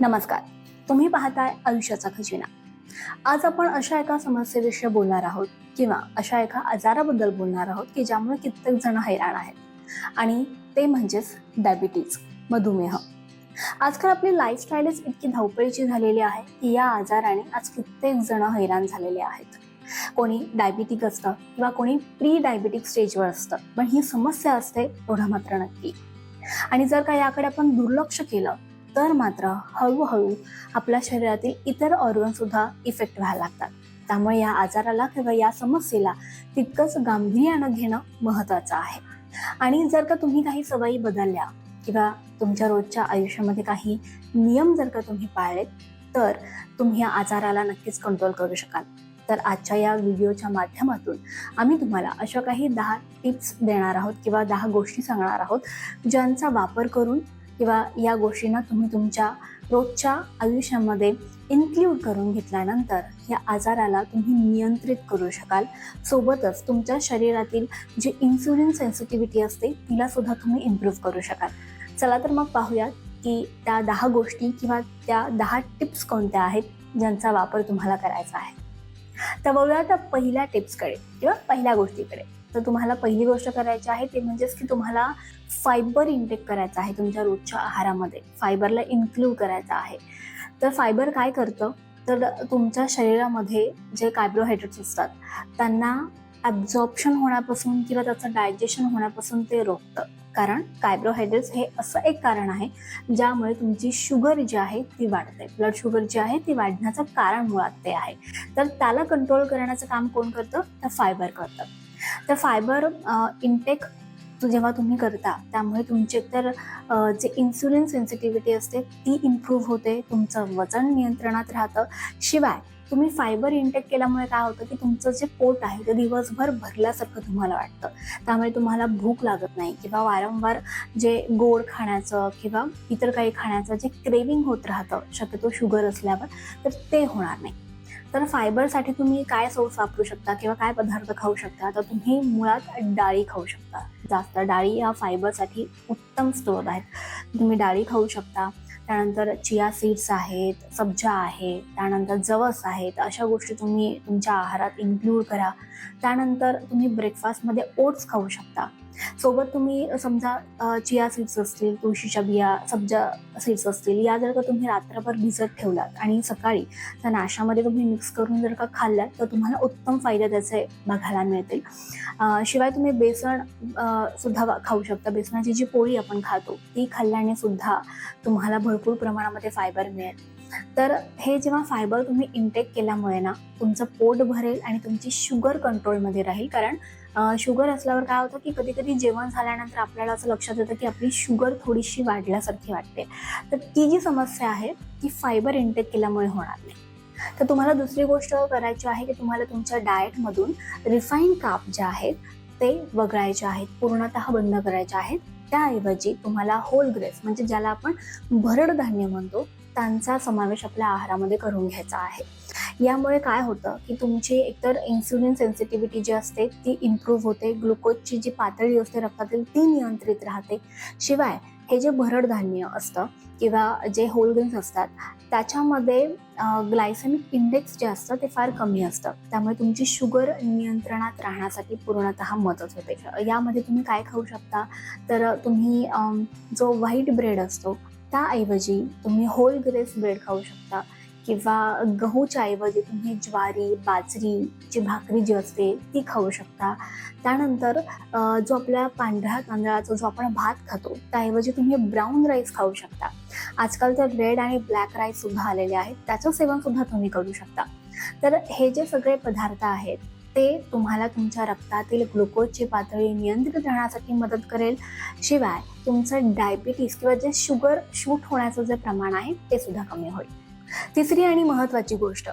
नमस्कार. तुम्ही पाहताय आयुष्याचा खजिना. आज आपण अशा एका समस्येविषयी बोलणार आहोत किंवा अशा एका आजाराबद्दल बोलणार आहोत की ज्यामुळे कित्येक जण हैराण आहेत. आणि ते म्हणजेच डायबिटीज मधुमेह. आजकाल आपली लाईफस्टाईलच इतकी धावपळीची झालेली आहे की या आजाराने आज कित्येक जण हैराण झालेले आहेत. कोणी डायबिटिक असतं किंवा कोणी प्री डायबिटिक स्टेजवर असतं पण ही समस्या असते एवढं मात्र नक्की. आणि जर का याकडे आपण दुर्लक्ष केलं तर मात्र हळूहळू आपल्या शरीरातील इतर ऑर्गनसुद्धा इफेक्ट व्हायला लागतात. त्यामुळे या आजाराला किंवा या समस्येला तितकंच गांभीर्यानं घेणं महत्वाचं आहे. आणि जर का तुम्ही काही सवयी बदलल्या किंवा तुमच्या रोजच्या आयुष्यामध्ये काही नियम जर का तुम्ही पाळलेत तर तुम्ही या आजाराला नक्कीच कंट्रोल करू शकाल. तर आजच्या या व्हिडिओच्या माध्यमातून आम्ही तुम्हाला अशा काही दहा टिप्स देणार आहोत किंवा दहा गोष्टी सांगणार आहोत ज्यांचा वापर करून किंवा या गोष्टींना तुम्ही तुमच्या रोजच्या आयुष्यामध्ये इन्क्ल्यूड करून घेतल्यानंतर या आजाराला तुम्ही नियंत्रित करू शकाल. सोबतच तुमच्या शरीरातील जी इन्सुलिन सेन्सिटिव्हिटी असते तिला सुद्धा तुम्ही इम्प्रूव्ह करू शकाल. चला तर मग पाहूयात की त्या दहा गोष्टी किंवा त्या दहा टिप्स कोणत्या आहेत ज्यांचा वापर तुम्हाला करायचा आहे. तर बघूया त्या पहिल्या टिप्सकडे किंवा पहिल्या गोष्टीकडे. तर तुम्हाला पहिली गोष्ट करायची आहे ते म्हणजेच की तुम्हाला फायबर इंटेक करायचं आहे तुमच्या रोजच्या आहारामध्ये. फायबरला इन्क्लूड करायचं आहे. तर फायबर काय करतं? तर तुमच्या शरीरामध्ये जे कार्बोहायड्रेट्स असतात त्यांना ॲब्झॉर्प्शन होण्यापासून किंवा त्याचं डायजेशन होण्यापासून ते रोखतं. कारण कार्बोहायड्रेट्स हे असं एक कारण आहे ज्यामुळे तुमची शुगर जी आहे ती वाढते. ब्लड शुगर जी आहे ती वाढण्याचं कारण मुळात ते आहे. तर त्याला कंट्रोल करण्याचं काम कोण करतं? तर फायबर करतं तर फायबर इंटेक जेव्हा तुम्ही करता त्यामुळे तुमची एकतर जे इन्सुलिन सेन्सिटिव्हिटी असते ती इम्प्रूव्ह होते तुमचं वजन नियंत्रणात राहतं. शिवाय तुम्ही फायबर इंटेक केल्यामुळे काय होतं की तुमचं जे पोट आहे ते दिवसभर भरल्यासारखं तुम्हाला वाटतं. त्यामुळे तुम्हाला भूक लागत नाही किंवा वारंवार जे गोड खाण्याचं किंवा इतर काही खाण्याचं जे क्रेविंग होत राहतं शक्यतो शुगर असल्यावर तर ते होणार नाही. तर फायबरसाठी तुम्ही काय सोर्स वापरू शकता किंवा काय पदार्थ खाऊ शकता? तर तुम्ही मुळात डाळी खाऊ शकता. जास्त डाळी या फायबरसाठी उत्तम स्रोत आहेत. तुम्ही डाळी खाऊ शकता. त्यानंतर चिया सीड्स आहेत सब्जा आहे त्यानंतर जवस आहेत अशा गोष्टी तुम्ही तुमच्या आहारात इन्क्लूड करा. त्यानंतर तुम्ही ब्रेकफास्टमध्ये ओट्स खाऊ शकता. सोबत तुम्ही समजा चिया सीड्स असतील तुळशीच्या बिया सब्जा सीड्स असतील या जर का तुम्ही रात्रभर भिजत ठेवलात आणि सकाळी त्या नाशामध्ये तुम्ही मिक्स करून जर का खाल्लात तर तुम्हाला उत्तम फायदे त्याचे बघायला मिळतील. शिवाय तुम्ही बेसन सुद्धा खाऊ शकता. बेसनाची जी पोळी आपण खातो ती खाल्ल्याने सुद्धा तुम्हाला भरपूर प्रमाणामध्ये फायबर मिळेल. तर हे जेव्हा फायबर तुम्ही इंटेक केल्यामुळे ना तुमचं पोट भरेल आणि तुमची शुगर कंट्रोलमध्ये राहील. कारण शुगर असल्यावर काय होतं की कधी कधी जेवण झाल्यानंतर आपल्याला असं लक्षात येतं की आपली शुगर थोडीशी वाढल्यासारखी वाटते. तर ती जी समस्या आहे ती फायबर इंटेक केल्यामुळे होणार नाही. तर तुम्हाला दुसरी गोष्ट करायची आहे की तुम्हाला तुमच्या डाएटमधून रिफाईन काप जे आहेत ते वगळायचे आहेत पूर्णतः बंद करायचे आहेत. त्याऐवजी तुम्हाला होल ग्रेस म्हणजे ज्याला आपण भरड धान्य म्हणतो त्यांचा समावेश आपल्या आहारामध्ये करून घ्यायचा आहे. यामुळे काय होतं की तुमची एकतर इन्सुलिन सेन्सिटिव्हिटी जी असते ती इम्प्रूव्ह होते ग्लुकोजची जी पातळी असते रक्तातील ती नियंत्रित राहते. शिवाय हे जे भरड धान्य असतं किंवा जे होलग्रेन्स असतात त्याच्यामध्ये ग्लायसेमिक इंडेक्स जे असतं ते फार कमी असतं. त्यामुळे तुमची शुगर नियंत्रणात राहण्यासाठी पूर्णतः मदत होते. यामध्ये तुम्ही काय खाऊ शकता? तर तुम्ही जो व्हाईट ब्रेड असतो त्याऐवजी तुम्ही होल ग्रेस ब्रेड खाऊ शकता. किंवा गहूच्या ऐवजी तुम्ही ज्वारी बाजरीची भाकरी जी असते ती खाऊ शकता. त्यानंतर जो आपल्या पांढऱ्या तांदळाचा जो आपण भात खातो त्याऐवजी तुम्ही ब्राऊन राईस खाऊ शकता. आजकाल तर रेड आणि ब्लॅक राईस सुद्धा आलेले आहेत. त्याचं सेवन सुद्धा तुम्ही करू शकता. तर हे जे सगळे पदार्थ आहेत ते तुम्हाला तुमच्या रक्तातील ग्लुकोजची पातळी नियंत्रित राहण्यासाठी मदत करेल. शिवाय तुमचं डायबिटीस किंवा जे शुगर शूट होण्याचं जे प्रमाण आहे ते सुद्धा कमी होईल. तिसरी आणि महत्त्वाची गोष्ट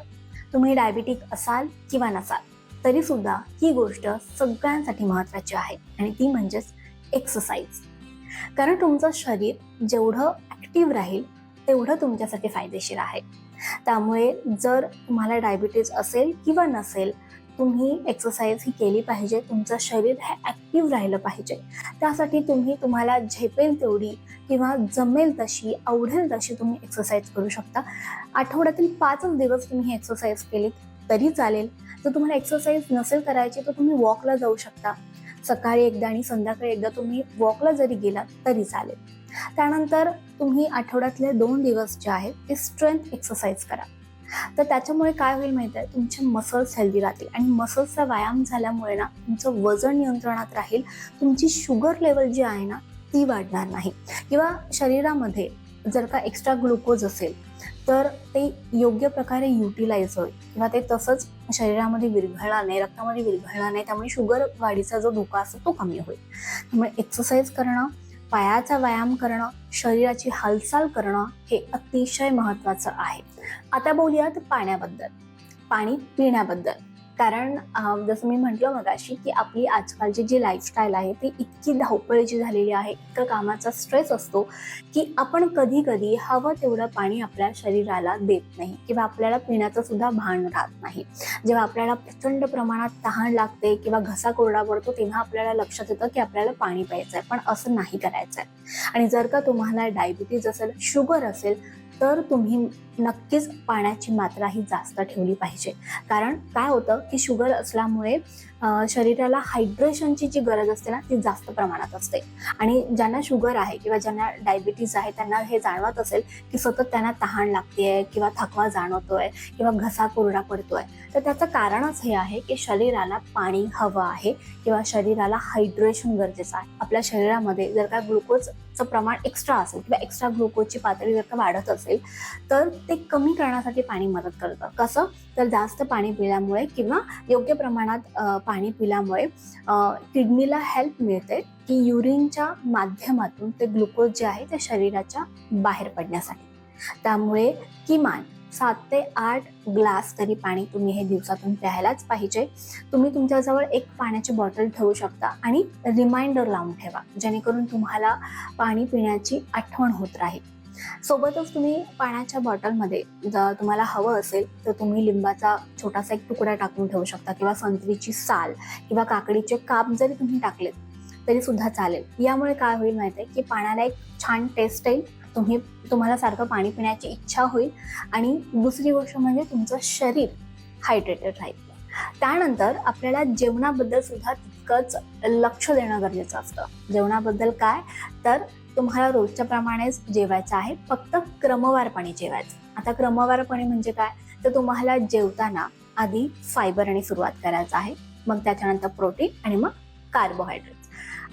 तुम्ही डायबिटिक असाल किंवा नसाल तरी सुद्धा ही गोष्ट सगळ्यांसाठी महत्त्वाची आहे आणि ती म्हणजेच एक्सरसाइज कारण तुमचं शरीर जेवढं ॲक्टिव्ह राहील तेवढं तुमच्यासाठी फायदेशीर आहे. त्यामुळे जर तुम्हाला डायबिटीज असेल किंवा नसेल तुम्ही एक्सरसाइज ही केली पाहिजे. तुमचं शरीर हे ॲक्टिव्ह राहिलं पाहिजे. त्यासाठी तुम्ही तुम्हाला झेपेल तेवढी किंवा जमेल तशी आवडेल तशी तुम्ही एक्सरसाइज करू शकता. आठवड्यातील पाचच दिवस तुम्ही ही एक्सरसाइज केली तरी चालेल. जर तुम्हाला एक्सरसाइज नसेल करायची तर तुम्ही वॉकला जाऊ शकता. सकाळी एकदा आणि संध्याकाळी एकदा तुम्ही वॉकला जरी गेलात तरी चालेल. त्यानंतर तुम्ही आठवड्यातले दोन दिवस जे आहेत ते स्ट्रेंथ एक्सरसाइज करा. तर त्याच्यामुळे काय होईल माहिती आहे? तुमचे मसल्स हेल्दी राहतील. आणि मसल्सचा व्यायाम झाल्यामुळे ना तुमचं वजन नियंत्रणात राहील. तुमची शुगर लेवल जी आहे ना ती वाढणार नाही. किंवा शरीरामध्ये जर का एक्स्ट्रा ग्लुकोज असेल तर ते योग्य प्रकारे युटिलाइज होईल. किंवा ते तसंच शरीरामध्ये विरघळणार नाही रक्तामध्ये विरघळणार नाही. त्यामुळे शुगर वाढीचा जो धोका असतो तो कमी होईल. त्यामुळे एक्सरसाइज करणं पायाचा व्यायाम करणं शरीराची हालचाल करणं हे अतिशय महत्त्वाचं आहे. आता बोलूयात पाण्याबद्दल पाणी पिण्याबद्दल. कारण जसं मी म्हटलं मगाशी की आपली आजकालची जी लाईफस्टाईल आहे ती इतकी धावपळीची झालेली आहे इतकं कामाचा स्ट्रेस असतो की आपण कधी कधी हवं तेवढं पाणी आपल्या शरीराला देत नाही किंवा आपल्याला पिण्याचं सुद्धा भान राहत नाही. जेव्हा आपल्याला प्रचंड प्रमाणात तहान लागते किंवा घसा कोरडा पडतो तेव्हा आपल्याला लक्षात येतं की आपल्याला पाणी प्यायचं आहे पण असं नाही करायचं आहे आणि जर का तुम्हाला डायबिटीज असेल शुगर असेल तर तुम्ही नक्कीच पाण्याची मात्रा ही जास्त ठेवली पाहिजे. कारण काय होतं की शुगर असल्यामुळे शरीराला हायड्रेशनची जी गरज असते ना ती जास्त प्रमाणात असते. आणि ज्यांना शुगर आहे किंवा ज्यांना डायबिटीज आहे त्यांना हे जाणवत असेल की सतत त्यांना तहान लागते किंवा थकवा जाणवतोय किंवा घसा कोरडा पडतोय. तर त्याचं कारणच हे आहे की शरीराला पाणी हवं आहे किंवा शरीराला हायड्रेशन गरजेचं आहे. आपल्या शरीरामध्ये जर का ग्लुकोज ग्लुकोजचं प्रमाण एक्स्ट्रा असेल किंवा एक्स्ट्रा ग्लुकोजची पातळी जर का वाढत असेल तर ते कमी करण्यासाठी पाणी मदत करतं. कसं? तर जास्त पाणी पिल्यामुळे किंवा योग्य प्रमाणात पाणी पिल्यामुळे किडनीला हेल्प मिळते की युरिनच्या माध्यमातून ते ग्लुकोज जे आहे ते शरीराच्या बाहेर पडण्यासाठी. त्यामुळे किमान सात ते आठ ग्लास तरी पाणी तुम्ही हे दिवसातून प्यायलाच पाहिजे. तुम्ही तुमच्याजवळ एक पाण्याची बॉटल ठेवू शकता आणि रिमाइंडर लावून ठेवा जेणेकरून तुम्हाला पाणी पिण्याची आठवण होत राहील. सोबतच तुम्ही पाण्याच्या बॉटलमध्ये जर तुम्हाला हवं असेल तर तुम्ही लिंबाचा छोटासा एक तुकडा टाकून ठेवू शकता किंवा संत्रीची साल किंवा काकडीचे काप जरी तुम्ही टाकलेत तरी सुद्धा चालेल. यामुळे काय होईल माहिती आहे की पाण्याला एक छान टेस्ट येईल. तुम्ही तुम्हाला सारखं पाणी पिण्याची इच्छा होईल. आणि दुसरी गोष्ट म्हणजे तुमचं शरीर हायड्रेटेड राहील. त्यानंतर आपल्याला जेवणाबद्दल सुद्धा तितकंच लक्ष देणं गरजेचं असतं. जेवणाबद्दल काय? तर तुम्हाला रोजच्या प्रमाणेच जेवायचं आहे. फक्त क्रमवारपणे जेवायचं. आता क्रमवारपणे म्हणजे काय? तर तुम्हाला जेवताना आधी फायबरने सुरुवात करायचं आहे. मग त्याच्यानंतर प्रोटीन आणि मग कार्बोहायड्रेट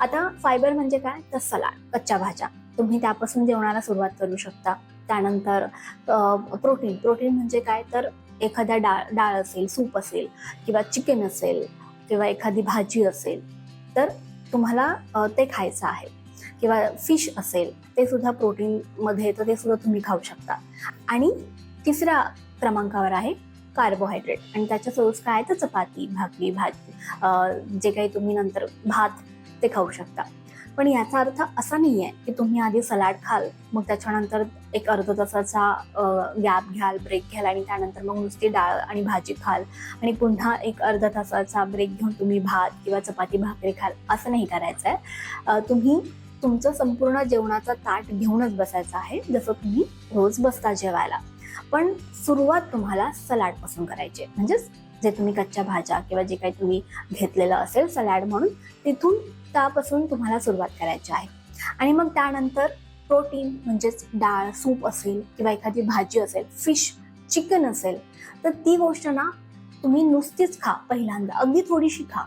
आता फायबर म्हणजे काय? तर सलाड कच्च्या भाज्या. तुम्ही त्यापासून जेवणाला सुरुवात करू शकता. त्यानंतर प्रोटीन. प्रोटीन म्हणजे काय? तर एखाद्या डाळ डाळ असेल सूप असेल किंवा चिकन असेल किंवा एखादी भाजी असेल तर तुम्हाला ते खायचं आहे. किंवा फिश असेल ते सुद्धा प्रोटीनमध्ये येतं ते सुद्धा तुम्ही खाऊ शकता. आणि तिसऱ्या क्रमांकावर आहे कार्बोहायड्रेट. आणि त्याच्या सोर्स काय? तर चपाती भाकरी भाजी जे काही तुम्ही नंतर भात ते खाऊ शकता. पण याचा अर्थ असा नाही आहे की तुम्ही आधी सलाड खाल मग त्याच्यानंतर एक अर्ध तासाचा गॅप घ्याल ब्रेक घ्याल आणि त्यानंतर मग नुसती डाळ आणि भाजी खाल आणि पुन्हा एक अर्धा तासाचा ब्रेक घेऊन तुम्ही भात किंवा चपाती भाकरी खाल. असं नाही करायचं आहे तुम्ही तुमचं संपूर्ण जेवणाचा ताट घेऊनच बसायचं आहे जसं तुम्ही रोज बसता जेवायला. पण सुरुवात तुम्हाला सलाडपासून करायची आहे. म्हणजेच जे तुम्ही कच्च्या भाज्या किंवा जे काही तुम्ही घेतलेलं असेल सलाड म्हणून तिथून त्यापासून तुम्हाला सुरुवात करायची आहे. आणि मग त्यानंतर प्रोटीन म्हणजेच डाळ सूप असेल किंवा एखादी भाजी असेल फिश चिकन असेल तर ती गोष्ट ना तुम्ही नुसतीच खा पहिल्यांदा. अगदी थोडीशी खा.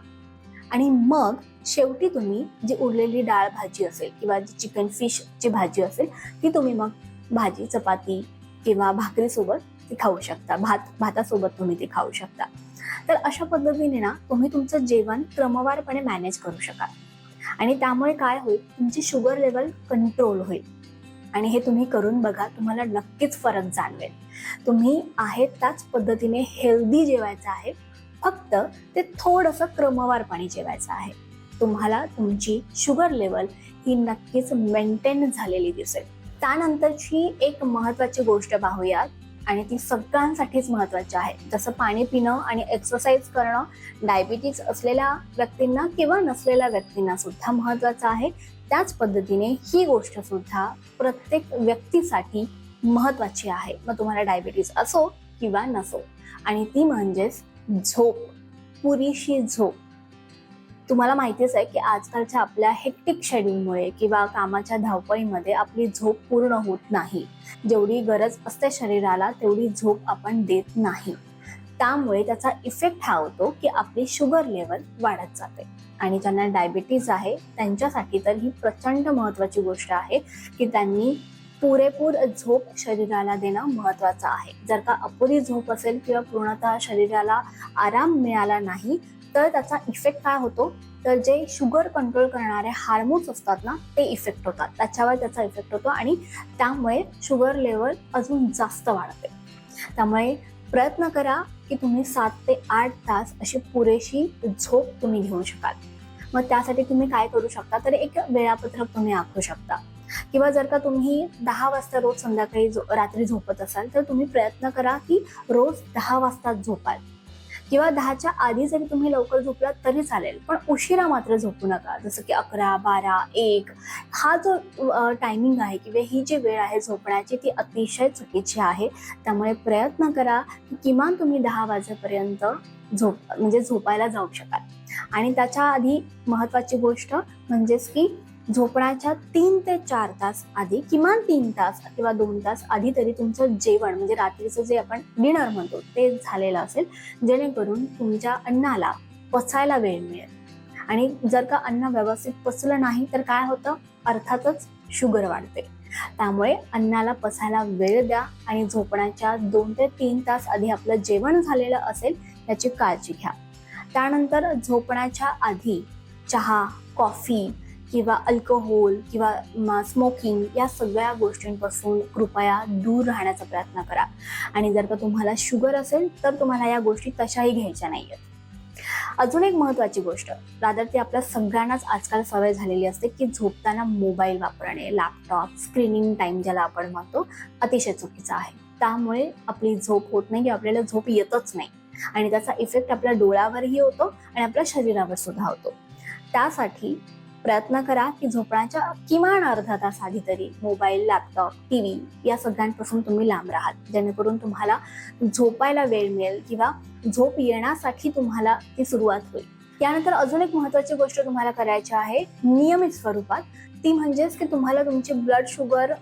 आणि मग शेवटी तुम्ही जी उरलेली डाळ भाजी असेल किंवा जी चिकन फिशची भाजी असेल ती तुम्ही मग भाजी चपाती किंवा भाकरीसोबत ते खाऊ शकता. भात भातासोबत तुम्ही ती खाऊ शकता. तर अशा पद्धतीने ना तुम्ही तुमचं जेवण क्रमवारपणे मॅनेज करू शकाल. आणि त्यामुळे काय होईल तुमची शुगर लेवल कंट्रोल होईल. आणि हे तुम्ही करून बघा तुम्हाला नक्कीच फरक जाणवेल. तुम्ही आहे त्याच पद्धतीने हेल्दी जेवायचं आहे. फक्त ते थोडंसं क्रमवारपणे जेवायचं आहे. तुम्हाला तुमची शुगर लेवल ही नक्कीच मेंटेन झालेली दिसेल. त्यानंतरची एक महत्वाची गोष्ट पाहूयात. आणि ती सगळ्यांसाठीच महत्वाची आहे. जसं पाणी पिणं आणि एक्सरसाइज करणं डायबिटीज असलेल्या व्यक्तींना किंवा नसलेल्या व्यक्तींना सुद्धा महत्वाचं आहे. त्याच पद्धतीने ही गोष्ट सुद्धा प्रत्येक व्यक्तीसाठी महत्वाची आहे. मग तुम्हाला डायबिटीज असो किंवा नसो. आणि ती म्हणजेच झोप. पुरेशी झोप. तुम्हाला माहितीच आहे की आजकालच्या आपल्या हेक्टिक शेड्यूलमुळे किंवा कामाच्या धावपळीमध्ये आपली झोप पूर्ण होत नाही. जेवढी गरज असते शरीराला तेवढी झोप आपण देत नाही. त्यामुळे त्याचा इफेक्ट हा होतो की आपली शुगर लेवल वाढत जाते. आणि ज्यांना डायबिटीज आहे त्यांच्यासाठी तर ही प्रचंड महत्वाची गोष्ट आहे की त्यांनी पुरेपूर झोप शरीराला देणं महत्वाचं आहे. जर का अपुरी झोप असेल किंवा पूर्णतः शरीराला आराम मिळाला नाही तर त्याचा इफेक्ट काय होतो? तर जे शुगर कंट्रोल करणारे हार्मोन्स असतात ना ते इफेक्ट होतात. त्याच्यावर त्याचा इफेक्ट होतो आणि त्यामुळे शुगर लेवल अजून जास्त वाढते. त्यामुळे प्रयत्न करा की तुम्ही सात ते आठ तास अशी पुरेशी झोप तुम्ही घेऊ शकाल. मग त्यासाठी तुम्ही काय करू शकता? तर एक वेळापत्रक तुम्ही आखू शकता. किंवा जर का तुम्ही दहा वाजता रोज संध्याकाळी झो- रात्री झोपत असाल तर तुम्ही प्रयत्न करा की रोज दहा वाजता झोपाल. किंवा दहाच्या आधी जरी तुम्ही लवकर झोपलात तरी चालेल. पण उशिरा मात्र झोपू नका. जसं की अकरा बारा एक हा जो टायमिंग आहे किंवा ही जी वेळ आहे झोपण्याची ती अतिशय चुकीची आहे. त्यामुळे प्रयत्न करा की किमान तुम्ही दहा वाजेपर्यंत झोप म्हणजे झोपायला जाऊ शकाल. आणि त्याच्या आधी महत्वाची गोष्ट म्हणजेच की झोपण्याच्या तीन ते चार तास आधी किमान तीन तास किंवा दोन तास आधी तरी तुमचं जेवण म्हणजे रात्रीचं जे आपण डिनर म्हणतो ते झालेलं असेल. जेणेकरून तुमच्या अन्नाला पचायला वेळ मिळेल. आणि जर का अन्न व्यवस्थित पचलं नाही तर काय होतं? अर्थातच शुगर वाढते. त्यामुळे अन्नाला पचायला वेळ द्या आणि झोपण्याच्या दोन ते तीन तास आधी आपलं जेवण झालेलं असेल याची काळजी घ्या. त्यानंतर झोपण्याच्या आधी चहा कॉफी किंवा अल्कोहोल किंवा स्मोकिंग या सगळ्या गोष्टींपासून कृपया दूर राहण्याचा प्रयत्न करा. आणि जर का तुम्हाला शुगर असेल तर तुम्हाला या गोष्टी तशाही घ्यायच्या नाही आहेत अजून एक महत्वाची गोष्ट. रादर ती आपल्या सगळ्यांनाच आजकाल सवय झालेली असते की झोपताना मोबाईल वापरणे लॅपटॉप स्क्रीनिंग टाईम ज्याला आपण म्हणतो अतिशय चुकीचा आहे. त्यामुळे आपली झोप होत नाही किंवा आपल्याला झोप येतच नाही. आणि त्याचा इफेक्ट आपल्या डोळ्यावरही होतो आणि आपल्या शरीरावर सुद्धा होतो. त्यासाठी प्रयत्न करा की झोपण्याच्या किमान अर्धा तास आधी तरी मोबाईल लॅपटॉप टी व्ही या सगळ्यांपासून तुम्ही लांब राहाल. जेणेकरून तुम्हाला झोपायला वेळ मिळेल किंवा झोप येण्यासाठी तुम्हाला ती सुरुवात होईल. त्यानंतर अजून एक महत्वाची गोष्ट तुम्हाला करायची आहे नियमित स्वरूपात. ती म्हणजेच की तुम्हाला तुमची ब्लड शुगर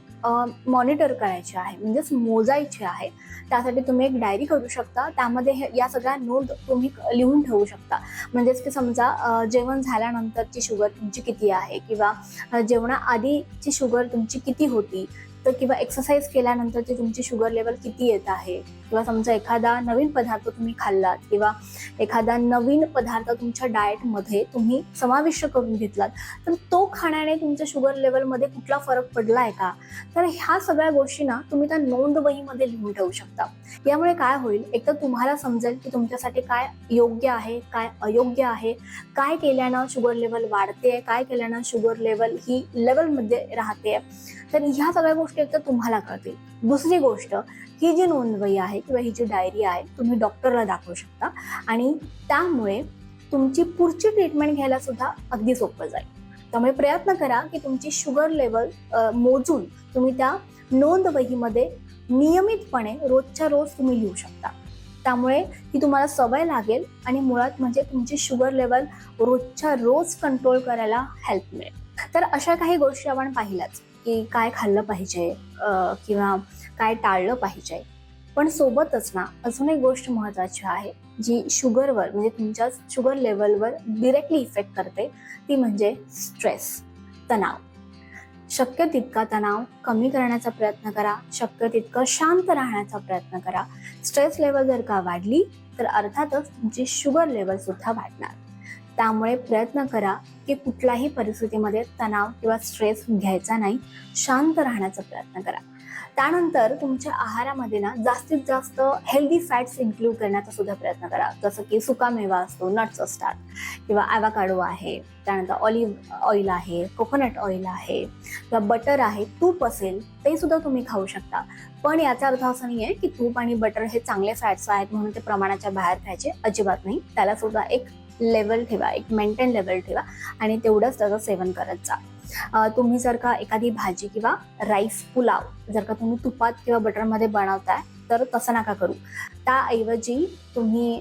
मॉनिटर करायचे आहे म्हणजेच मोजायचे आहे. त्यासाठी तुम्ही एक डायरी करू शकता. त्यामध्ये हे- या सगळ्या नोंद तुम्ही लिहून ठेवू शकता. म्हणजेच की समजा जेवण झाल्यानंतरची शुगर तुमची किती आहे? किंवा जेवणाआधीची शुगर तुमची किती होती? तर किंवा एक्सरसाइज केल्यानंतरची तुमची शुगर लेवल किती येत आहे किंवा समजा एखादा नवीन पदार्थ तुम्ही खाल्लात किंवा एखादा नवीन पदार्थ तुमच्या डाएटमध्ये तुम्ही समाविष्ट करून घेतलात तर तो खाण्याने तुमच्या शुगर लेवलमध्ये कुठला फरक पडला आहे का? तर ह्या सगळ्या गोष्टी ना तुम्ही त्या नोंदवहीमध्ये लिहून ठेवू शकता. यामुळे काय होईल? एक तर तुम्हाला समजेल की तुमच्यासाठी काय योग्य आहे काय अयोग्य आहे काय केल्यानं शुगर लेवल वाढते काय केल्यानं शुगर लेवल ही लेवलमध्ये राहते. तर ह्या सगळ्या गोष्टी एक तर तुम्हाला कळतील. दुसरी गोष्ट ही जी नोंदवही आहे किंवा ही जी डायरी आहे तुम्ही डॉक्टरला दाखवू शकता. आणि त्यामुळे तुमची पुढची ट्रीटमेंट घ्यायला सुद्धा अगदी सोपं जाईल. त्यामुळे प्रयत्न करा की तुमची शुगर लेवल मोजून तुम्ही त्या नोंदवहीमध्ये नियमितपणे रोजच्या रोज तुम्ही लिहू शकता. त्यामुळे ही तुम्हाला सवय लागेल आणि मुळात म्हणजे तुमची शुगर लेवल रोजच्या रोज कंट्रोल करायला हेल्प मिळेल. तर अशा काही गोष्टी आपण पाहिल्याच. की काय खाल्लं पाहिजे किंवा काय टाळलं पाहिजे. पण सोबतच ना अजून एक गोष्ट महत्वाची आहे जी शुगरवर म्हणजे तुमच्या शुगर लेवलवर डिरेक्टली इफेक्ट करते ती म्हणजे स्ट्रेस तणाव. शक्य तितका तणाव कमी करण्याचा प्रयत्न करा शक्य तितकं शांत राहण्याचा प्रयत्न करा. स्ट्रेस लेवल जर का वाढली तर अर्थातच तुमची शुगर लेवल सुद्धा वाढणार. त्यामुळे प्रयत्न करा की कुठल्याही परिस्थितीमध्ये तणाव किंवा स्ट्रेस घ्यायचा नाही. शांत राहण्याचा प्रयत्न करा. त्यानंतर तुमच्या आहारामध्ये ना जास्तीत जास्त हेल्दी फॅट्स इन्क्लूड करण्याचा सुद्धा प्रयत्न करा. जसं की सुकामेवा असतो नट्स असतात किंवा ॲवाकाडो आहे त्यानंतर ऑलिव्ह ऑइल आहे कोकोनट ऑइल आहे किंवा बटर आहे तूप असेल ते सुद्धा तुम्ही खाऊ शकता. पण याचा अर्थ असा नाही आहे की तूप आणि बटर हे चांगले फॅट्स आहेत म्हणून ते प्रमाणाच्या बाहेर खायचे अजिबात नाही. त्याला सुद्धा एक लेवल ठेवा एक मेंटेन लेवल ठेवा आणि तेवढंच त्याचं सेवन करत जा. तुम्ही जर का एखादी भाजी किंवा राईस पुलाव जर का तुम्ही तुपात किंवा बटरमध्ये बनवताय तर तसं नका करू. त्याऐवजी तुम्ही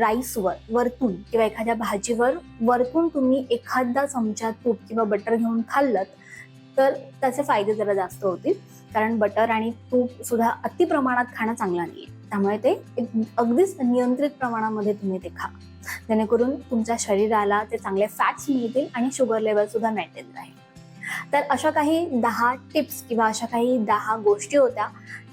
राईसवर वरतून किंवा एखाद्या भाजीवर वरतून तुम्ही एखादा चमचा तूप किंवा बटर घेऊन खाल्लत तर त्याचे फायदे जरा जास्त होतील. कारण बटर आणि तूप सुद्धा अति प्रमाणात खाणं चांगलं नाहीये. त्यामुळे ते एक अगदीच नियंत्रित प्रमाणामध्ये तुम्ही ते खा. जेणेकरून तुमच्या शरीराला ते चांगले फॅट्स मिळतील आणि शुगर लेवल सुद्धा मेंटेन राहील. तर अशा काही दहा टिप्स किंवा अशा काही दहा गोष्टी होत्या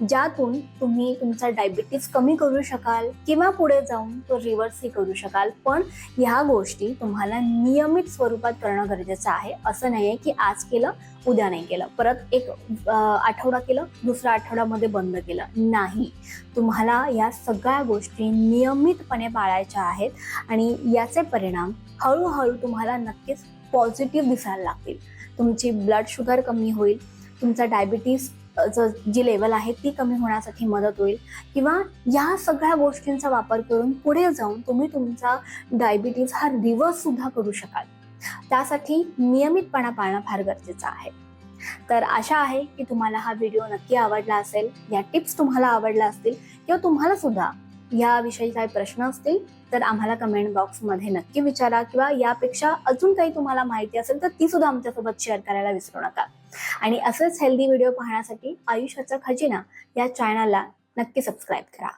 ज्यातून तुम्ही तुमचा डायबिटीस कमी करू शकाल किंवा पुढे जाऊन तो रिव्हर्सही करू शकाल. पण ह्या गोष्टी तुम्हाला नियमित स्वरूपात करणं गरजेचं आहे. असं नाही आहे की आज केलं उद्या नाही केलं. परत एक आठवडा केलं दुसऱ्या आठवड्यामध्ये बंद केलं. नाही. तुम्हाला या सगळ्या गोष्टी नियमितपणे पाळायच्या आहेत आणि याचे परिणाम हळूहळू तुम्हाला नक्कीच पॉझिटिव्ह दिसायला लागतील. तुमची ब्लड शुगर कमी होईल तुमचा डायबिटीस जी लेवल आहे ती कमी होण्यासाठी मदत होईल. किंवा या सगळ्या गोष्टींचा वापर करून पुढे जाऊन तुम्ही तुमचा डायबिटीज हा रिव्हर्स सुद्धा करू शकाल. त्यासाठी नियमितपणा पाळणं फार गरजेचं आहे. तर आशा आहे की तुम्हाला हा व्हिडिओ नक्की आवडला असेल. या टिप्स तुम्हाला आवडल्या असतील किंवा तुम्हाला सुद्धा याविषयी काही प्रश्न असतील तर आम्हाला कमेंट बॉक्समध्ये नक्की विचारा किंवा यापेक्षा अजून काही तुम्हाला माहिती असेल तर ती सुद्धा आमच्यासोबत शेअर करायला विसरू नका. आणि असंच हेल्दी व्हिडिओ पाहण्यासाठी आयुष्याचा खजिना या चॅनलला नक्की सबस्क्राईब करा.